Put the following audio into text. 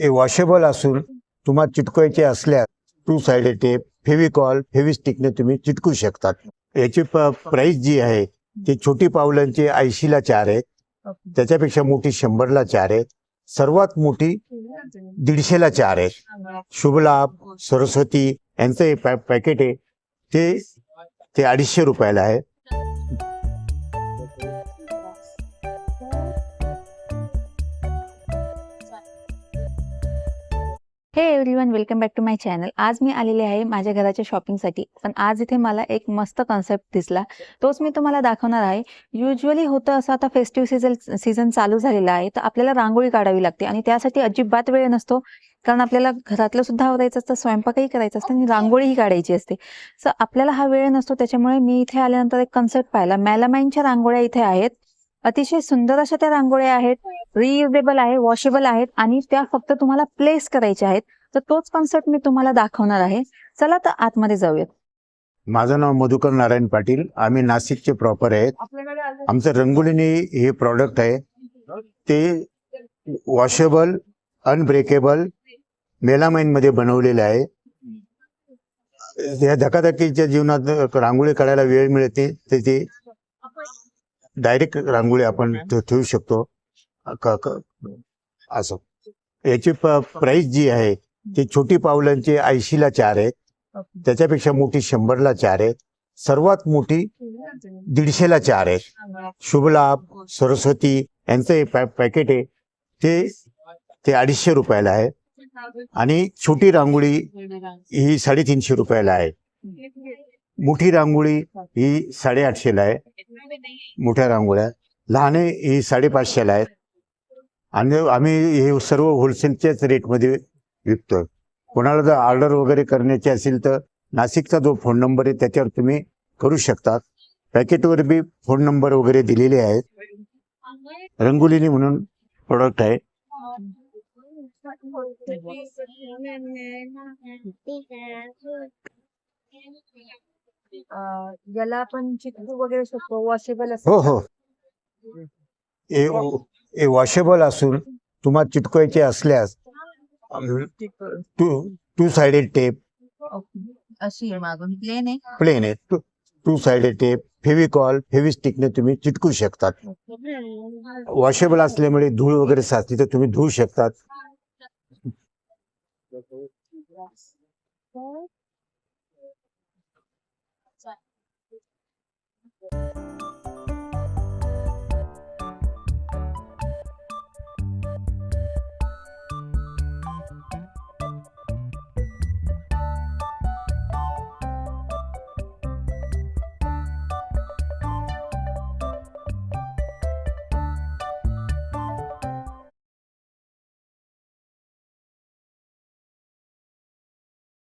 हे वॉशेबल असून तुम्हाला चिटकवायचे असल्यास टू साइडेड टेप फेविकॉल फेविस्टिकने तुम्ही चिटकू शकतात. याची प्राइस जी आहे ती छोटी पावलांची ऐंशीला चार आहे. त्याच्यापेक्षा मोठी शंभरला चार आहे. सर्वात मोठी दीडशेला चार आहे. शुभलाभ सरस्वती यांचं हे पॅकेट आहे. ते ते अडीचशे रुपयाला आहे. हे everyone welcome back to my channel आज मी आलेले आहे माझ्या घराच्या शॉपिंगसाठी पण आज इथे मला एक मस्त कॉन्सेप्ट दिसला. तोच मी तुम्हाला दाखवणार आहे. युजली होतं असं आता फेस्टिव्ह सीझन सीझन चालू झालेला आहे. तर आपल्याला रांगोळी काढावी लागते. आणि त्यासाठी अजिबात वेळ नसतो. कारण आपल्याला घरातलं सुद्धा आवरायचं असतं स्वयंपाकही करायचं असतं आणि रांगोळीही काढायची असते. सो आपल्याला हा वेळ नसतो. त्याच्यामुळे मी इथे आल्यानंतर एक कन्सेप्ट पाहिला. मॅलामाईनच्या रांगोळ्या इथे आहेत. अतिशय सुंदर अशा त्या रांगोळ्या आहेत. रियुजेबल आहे वॉशेबल आहेत आणि त्या फक्त तुम्हाला प्लेस करायच्या आहेत. तर तोच कॉन्सेप्ट मी तुम्हाला दाखवणार आहे. चला तर आतमध्ये जाऊयात. माझं नाव मधुकर नारायण पाटील. आम्ही नाशिकचे प्रॉपर आहेत. आमचं रंगोलीने हे प्रॉडक्ट आहे. ते वॉशेबल अनब्रेकेबल मेलामाइनमध्ये बनवलेलं आहे. या धकाधकीच्या जीवनात रांगोळी काढायला वेळ मिळते तर ते डायरेक्ट रांगोळी आपण ठेवू शकतो. क- क- असं. याची प्राइस जी आहे ती छोटी पावलांची ऐंशीला चार आहे. त्याच्यापेक्षा मोठी शंभरला चार आहे. सर्वात मोठी दीडशेला चार आहे. शुभलाभ सरस्वती यांचं हे पॅ पॅकेट आहे. ते ते अडीचशे रुपयाला आहे. आणि छोटी रांगोळी ही साडेतीनशे रुपयाला आहे. मोठी रांगोळी ही साडेआठशेला आहे. मोठ्या रांगोळ्या. लहान ही साडेपाचशेला आहेत. आणि आम्ही हे सर्व होलसेलच्याच रेटमध्ये विकतो कोणाला जर ऑर्डर वगैरे करण्याची असेल तर नाशिकचा जो फोन नंबर आहे त्याच्यावर तुम्ही करू शकतात. पॅकेटवर बी फोन नंबर वगैरे दिलेले आहेत. रंगोलिनी म्हणून प्रोडक्ट आहे. याला आपण चिकू वगैरे शकतो वॉशेबल हो. हो हे वॉशेबल असून तुम्हाला चिटकवायचे असल्यास टू टू साइडेड टेप अशी आहे मागून प्लेन आहे? प्लेन आहे. Two two sided tape Fevicol फेविस्टिकने तुम्ही चिटकू शकतात. वॉशेबल असल्यामुळे धूळ वगैरे साचली तर तुम्ही धुवू शकतात.